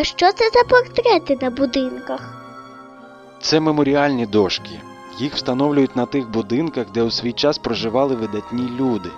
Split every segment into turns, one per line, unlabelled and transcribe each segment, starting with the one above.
А що це за портрети на будинках?
Це меморіальні дошки. Їх встановлюють на тих будинках, де у свій час проживали видатні люди.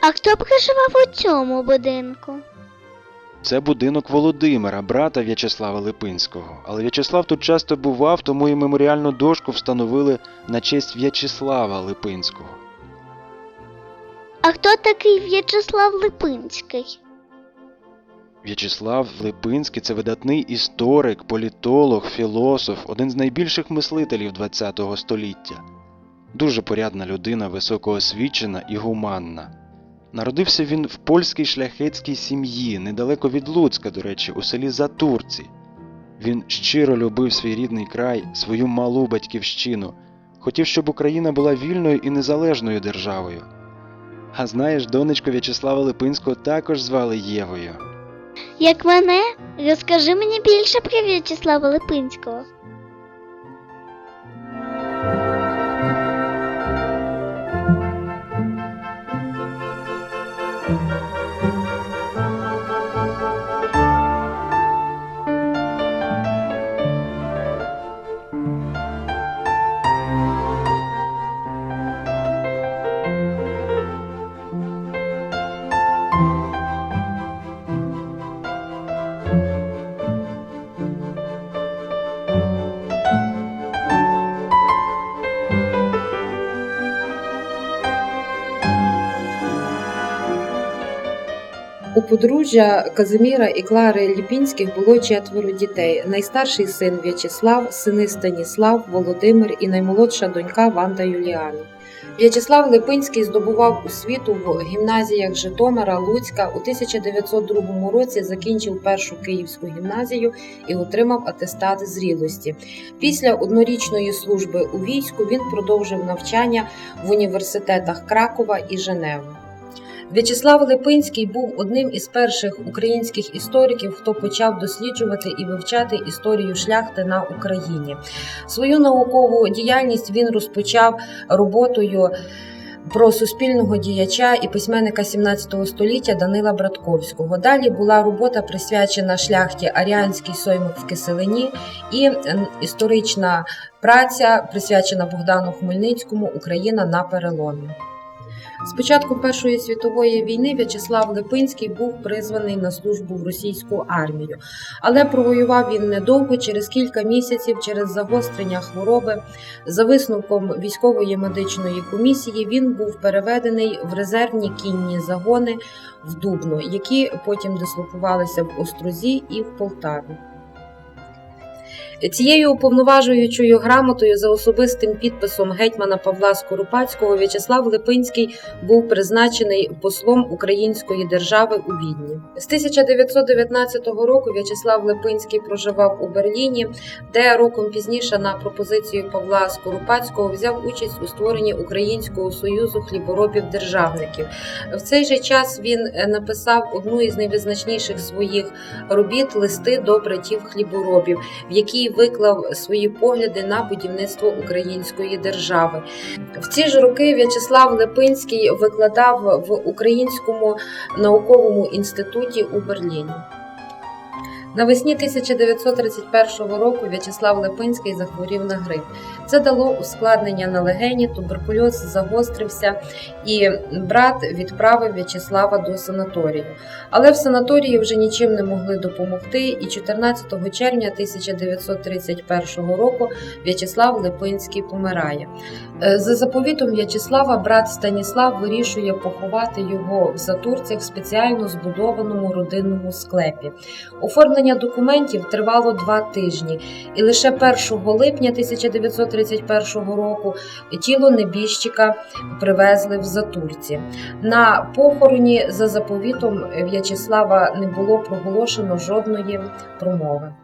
А хто проживав у цьому будинку?
Це будинок Володимира, брата В'ячеслава Липинського. Але В'ячеслав тут часто бував, тому і меморіальну дошку встановили на честь В'ячеслава Липинського.
А хто такий В'ячеслав Липинський?
В'ячеслав Липинський це видатний історик, політолог, філософ, один з найбільших мислителів ХХ століття. Дуже порядна людина, високоосвічена і гуманна. Народився він в польській шляхетській сім'ї, недалеко від Луцька, до речі, у селі Затурці. Він щиро любив свій рідний край, свою малу батьківщину, хотів, щоб Україна була вільною і незалежною державою. А знаєш, донечку В'ячеслава Липинського також звали Євою.
Як мене? Розкажи мені більше про В'ячеслава Липинського.
Подружжя Казиміра і Клари Ліпінських було четверо дітей. Найстарший син В'ячеслав, сини Станіслав, Володимир і наймолодша донька Ванда Юліана. В'ячеслав Липинський здобував освіту в гімназіях Житомира, Луцька. У 1902 році закінчив першу київську гімназію і отримав атестат зрілості. Після однорічної служби у війську він продовжив навчання в університетах Кракова і Женеви. В'ячеслав Липинський був одним із перших українських істориків, хто почав досліджувати і вивчати історію шляхти на Україні. Свою наукову діяльність він розпочав роботою про суспільного діяча і письменника 17 століття Данила Братковського. Далі була робота присвячена шляхті Аріанській Соймок в Киселині і історична праця присвячена Богдану Хмельницькому Україна на переломі. З початку Першої світової війни В'ячеслав Липинський був призваний на службу в російську армію, але провоював він недовго. Через кілька місяців, через загострення хвороби, за висновком військової медичної комісії, він був переведений в резервні кінні загони в Дубно, які потім дислокувалися в Острозі і в Полтаві. Цією уповноважуючою грамотою за особистим підписом гетьмана Павла Скоропадського В'ячеслав Липинський був призначений послом Української держави у Відні. З 1919 року В'ячеслав Липинський проживав у Берліні, де роком пізніше на пропозицію Павла Скоропадського взяв участь у створенні Українського союзу хліборобів-державників. В цей же час він е, написав одну із найвизначніших своїх робіт листи до братів хліборобів, в якій виклав свої погляди на будівництво української держави. В ці ж роки В'ячеслав Липинський викладав в Українському науковому інституті у Берліні. Навесні 1931 року В'ячеслав Липинський захворів на грип. Це дало ускладнення на легені, туберкульоз загострився, і брат відправив В'ячеслава до санаторію. Але в санаторії вже нічим не могли допомогти, і 14 червня 1931 року В'ячеслав Липинський помирає. Е, За заповітом В'ячеслава брат Станіслав вирішує поховати його в Затурцях в спеціально збудованому родинному склепі. Оформлення документів тривало два тижні, і лише 1 липня 1931 року тіло небіжчика привезли в Затурці. На похороні за заповітом В'ячеслава не було проголошено жодної промови.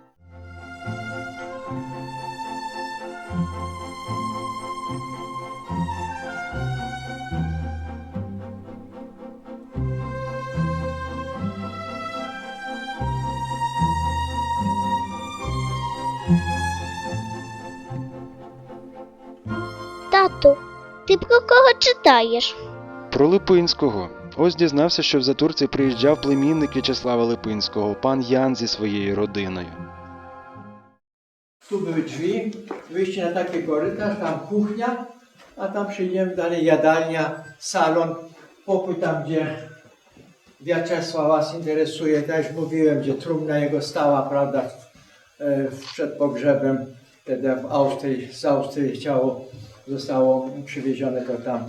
Ти про кого читаєш?
Про Липинського. Ось дізнався, що в Затурці приїжджав племінник В'ячеслава Липинського, пан Ян зі своєю родиною.
Tu były drzwi, wyjście na taki korytarz, tam kuchnia, a tam przejdziemy dalej jadalnia, salon, pokój tam, gdzie Wiaczesław Was interesuje, tak jak mówiłem, gdzie trumna jego stała, prawda, e, przed pogrzebem, wtedy w Austrii, z Austrii ciało zostało przywiezione to tam,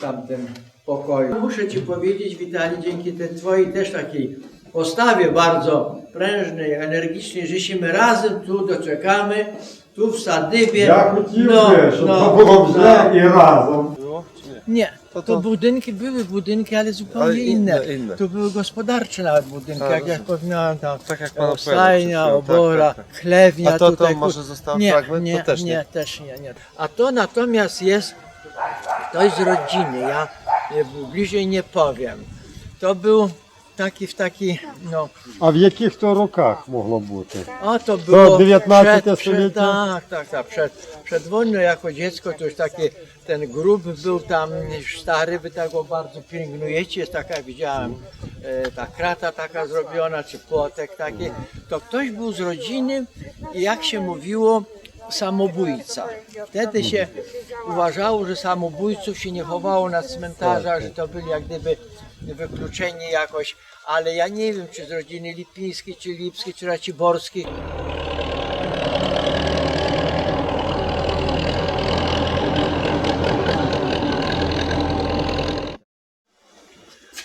tamtym pokoju. No muszę Ci powiedzieć, Witali, dzięki tej Twojej też takiej postawie bardzo prężnej, energicznej, że się my razem tu doczekamy, tu w Sadybie.
Jak
no, no,
no, i razem.
No, nie.
To
to, budynki były budynki, ale zupełnie
Ale
inne.
inne, inne.
To były gospodarcze nawet budynki,
Tak,
jak ja wspomniałem tam.
Tak jak pan
o, Stajnia,
chwilą,
obora,
tak, tak, tak.
chlewnia
A to,
tutaj.
to może został
nie,
fragment?
nie,
to też nie.
nie, też nie, nie. A to natomiast jest, to jest z rodziny, ja e, bliżej nie powiem. To był taki w taki, no,
А в яких то роках могло бути?
a to było
19
przed, przed,
stulecie?
tak, tak, tak, przed, przed wojną jako dziecko to już taki, ten grób był tam już stary, wy tego bardzo pielęgnujecie, jest taka, widziałem, e, ta krata taka zrobiona, czy płotek taki, to ktoś był z rodziny i jak się mówiło, samobójca. Wtedy się uważało, że samobójców się nie chowało na cmentarzach, że to byli jak gdyby wykluczeni jakoś, ale ja nie wiem, czy z rodziny Lipińskiej, czy Lipskiej, czy Raciborskiej.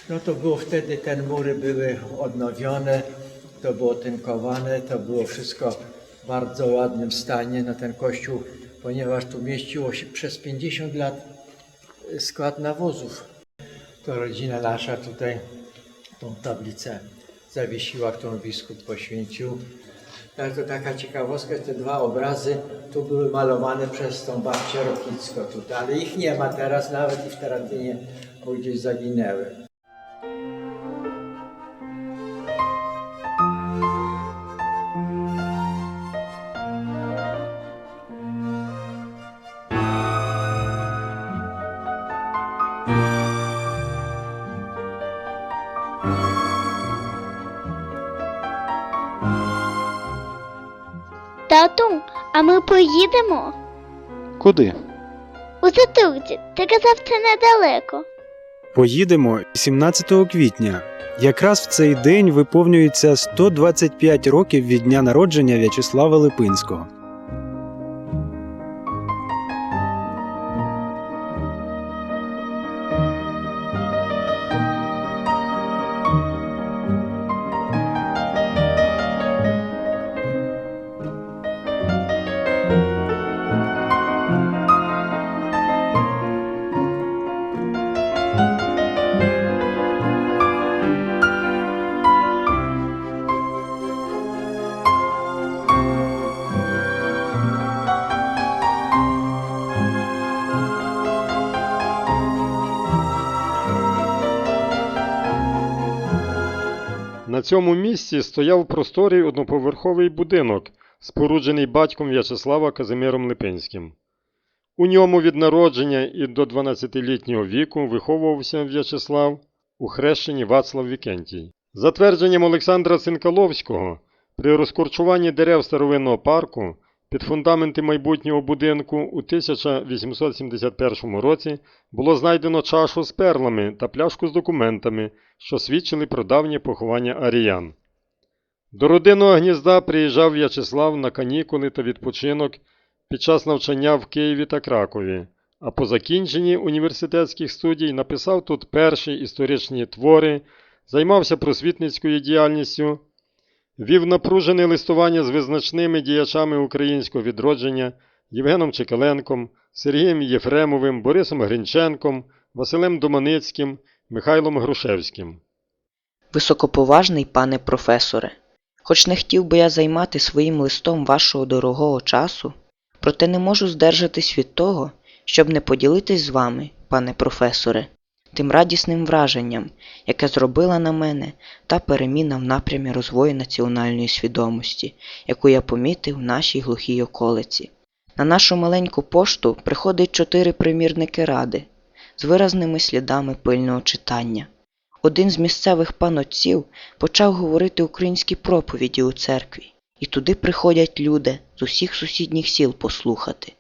No to było wtedy, te mury były odnowione, to było tynkowane, to było wszystko bardzo ładnym stanie na ten kościół, ponieważ tu mieściło się przez 50 lat y, skład nawozów. To rodzina nasza tutaj tą tablicę zawiesiła, którą biskup poświęcił. Tak, to taka ciekawostka, te dwa obrazy tu były malowane przez tą babcię Rokicko tutaj, ale ich nie ma teraz nawet i w Taratynie, bo gdzieś zaginęły.
Ми поїдемо?
Куди?
У Затурці, ти казав, це недалеко.
Поїдемо 17 квітня. Якраз в цей день виповнюється 125 років від дня народження В'ячеслава Липинського.
Цьому місці стояв просторий одноповерховий будинок, споруджений батьком В'ячеслава Казимиром Липинським. У ньому від народження і до 12-літнього віку виховувався В'ячеслав у хрещенні Вацлав Вікентій. За твердженням Олександра Синкаловського, при розкорчуванні дерев старовинного парку під фундаменти майбутнього будинку у 1871 році було знайдено чашу з перлами та пляшку з документами, що свідчили про давнє поховання аріян. До родинного гнізда приїжджав В'ячеслав на канікули та відпочинок під час навчання в Києві та Кракові, а по закінченні університетських студій написав тут перші історичні твори, займався просвітницькою діяльністю, вів напружене листування з визначними діячами українського відродження Євгеном Чекаленком, Сергієм Єфремовим, Борисом Гринченком, Василем Доманицьким, Михайлом Грушевським.
Високоповажний пане професоре, хоч не хотів би я займати своїм листом вашого дорогого часу, проте не можу здержатись від того, щоб не поділитись з вами, пане професоре, тим радісним враженням, яке зробила на мене та переміна в напрямі розвою національної свідомості, яку я помітив в нашій глухій околиці. На нашу маленьку пошту приходить чотири примірники ради, з виразними слідами пильного читання. Один з місцевих панотців почав говорити українські проповіді у церкві, і туди приходять люди з усіх сусідніх сіл послухати.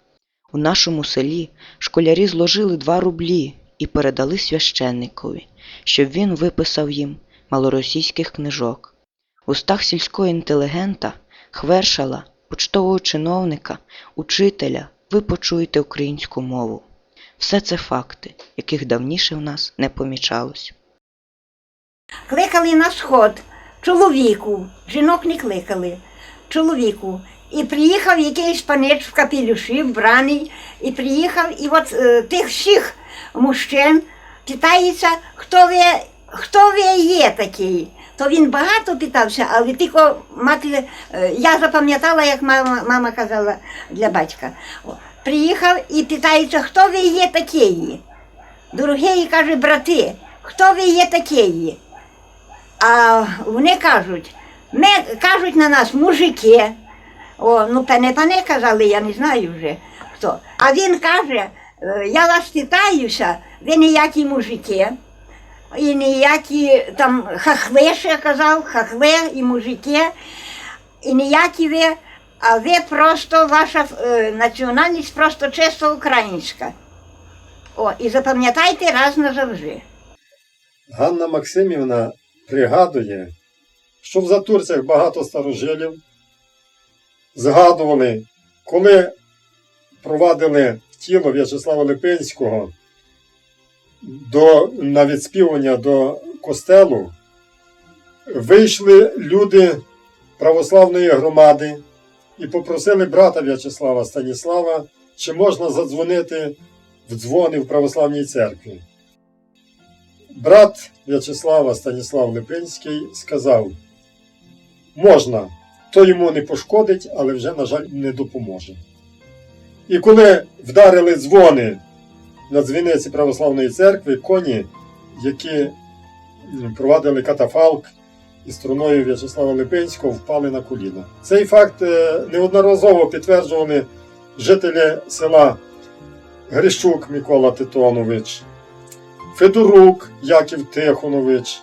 У нашому селі школярі зложили два рублі і передали священникові, щоб він виписав їм малоросійських книжок. В устах сільського інтелігента, хвершала, почтового чиновника, учителя ви почуєте українську мову. Все це факти, яких давніше в нас не помічалось.
Кликали на сход чоловіку, жінок не кликали, чоловіку. І приїхав якийсь панець в капелюші, вбраний, і приїхав, і от е, тих всіх мужчин питається, хто ви, хто ви є такий. То він багато питався, але тільки мати, е, я запам'ятала, як мама, мама казала для батька. Приїхав і питається, хто ви є такий. Дорогі, каже, брати, хто ви є такий? А вони кажуть, ми кажуть на нас мужики. О, ну пане пане казали, я не знаю вже хто. А він каже, «Е, я вас питаюся, ви ніякі мужики. І ніякі там хахли ще казав, хахли і мужики, і ніякі ви, а ви просто ваша е, національність просто чисто українська. О, і запам'ятайте раз назавжди.
Ганна Максимівна пригадує, що в Затурцях багато старожилів згадували, коли провадили тіло В'ячеслава Липинського до, на відспівання до костелу, вийшли люди православної громади і попросили брата В'ячеслава Станіслава, чи можна задзвонити в дзвони в православній церкві. Брат В'ячеслава Станіслав Липинський сказав: можна, то йому не пошкодить, але вже, на жаль, не допоможе. І коли вдарили дзвони на дзвіниці Православної церкви, коні, які провадили катафалк із струною В'ячеслава Липинського, впали на коліна. Цей факт е, неодноразово підтверджували жителі села Грищук Микола Титонович. Федорук Яків Тихонович,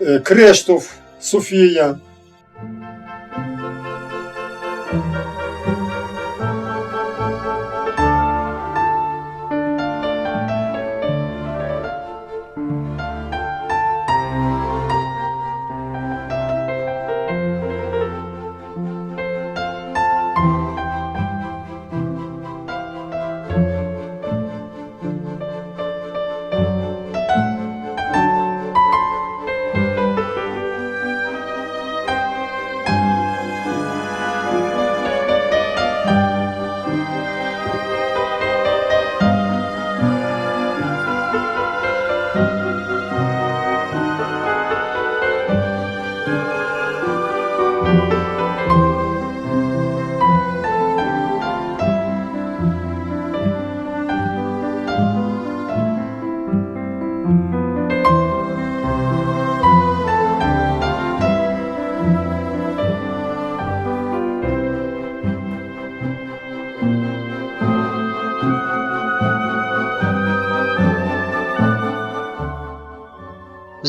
е, Криштоф Софія.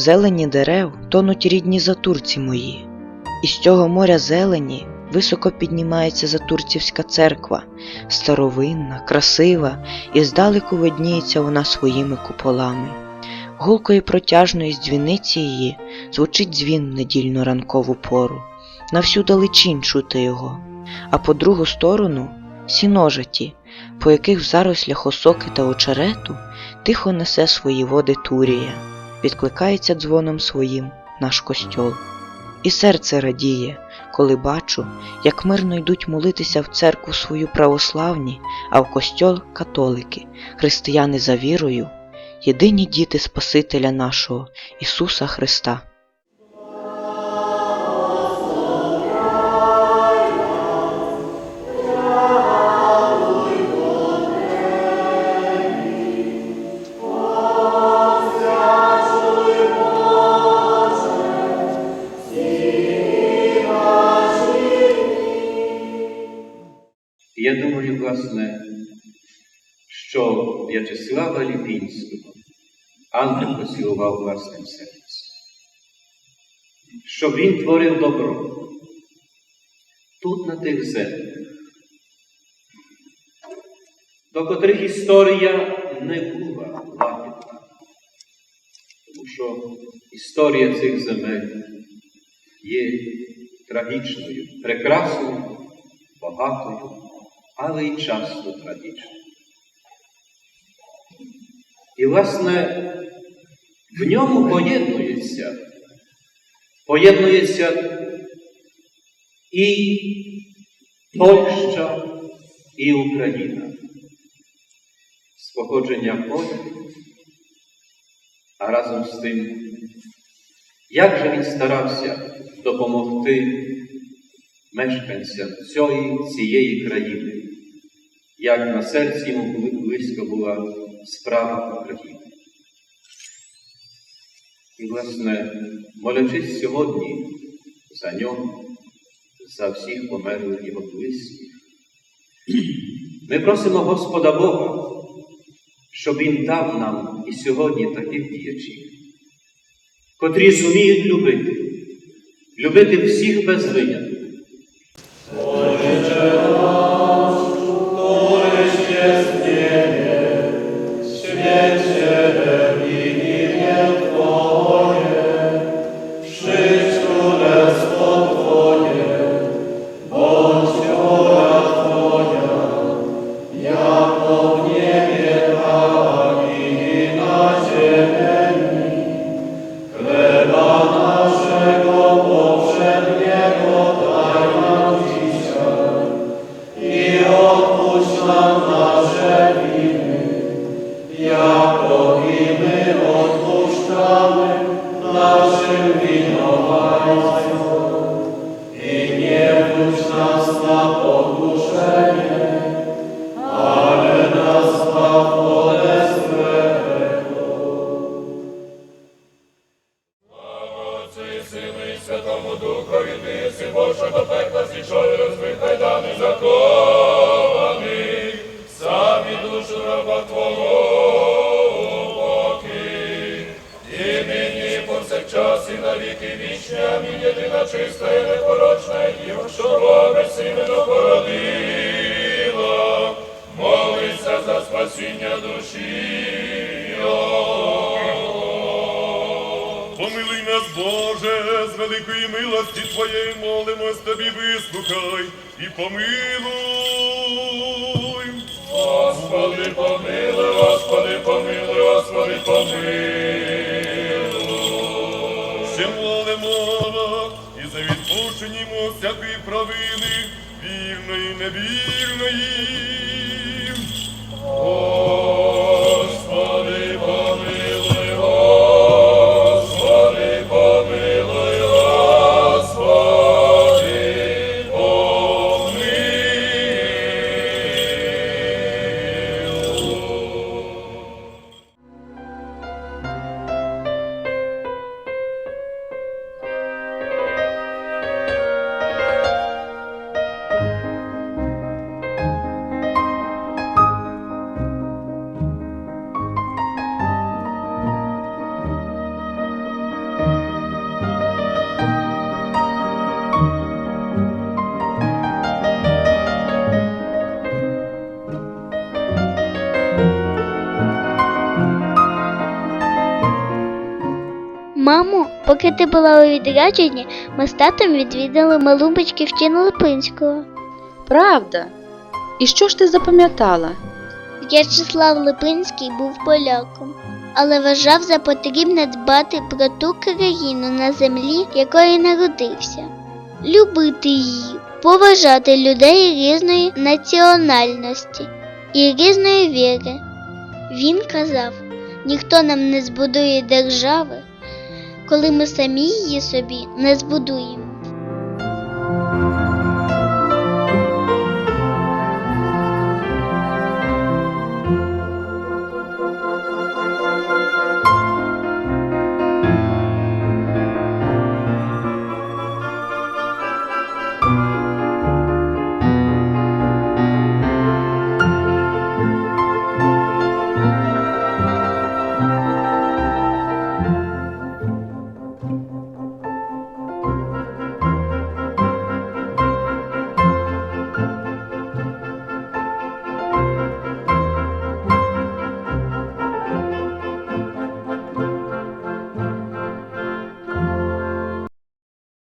Зелені дерев тонуть рідні затурці мої, і з цього моря зелені високо піднімається затурцівська церква, старовинна, красива, і здалеку видніється вона своїми куполами. Гулко і протяжно із дзвіниці її звучить дзвін в недільну ранкову пору. На всю далечінь чути його, а по другу сторону сіножаті, по яких в зарослях осоки та очерету тихо несе свої води Турія відкликається дзвоном своїм наш костьол. І серце радіє, коли бачу, як мирно йдуть молитися в церкву свою православні, а в костьол католики, християни за вірою, єдині діти Спасителя нашого Ісуса Христа.
В'ячеслава Ліпінського ангел поцілував власним серцем, щоб він творив добро тут, на тих землях, до котрих історія не була лагідна. Тому що історія цих земель є трагічною, прекрасною, багатою, але й часто трагічною. І, власне, в ньому поєднується, поєднується і Польща, і Україна. З походження поляку, а разом з тим, як же він старався допомогти мешканцям цієї, цієї країни, як на серці йому близько була справа України. І, власне, молячись сьогодні за нього, за всіх померлих його близьких, ми просимо Господа Бога, щоб Він дав нам і сьогодні таких діячів, котрі зуміють любити, любити всіх без винятку.
Помилуй нас, Боже, з великої милості Твоєї молимось Тобі, вислухай і помилуй. Господи, помилуй, Господи, помилуй, Господи, помилуй. Ще молимо і за відпущення йому всякої провини, вірної, невірної.
Мамо, поки ти була у відрядженні, ми з татом відвідали малу батьківщину Липинського.
Правда. І що ж ти запам'ятала?
В'ячеслав Липинський був поляком, але вважав за потрібне дбати про ту країну на землі, якої народився, любити її, поважати людей різної національності і різної віри. Він казав, ніхто нам не збудує держави, коли ми самі її собі не збудуємо.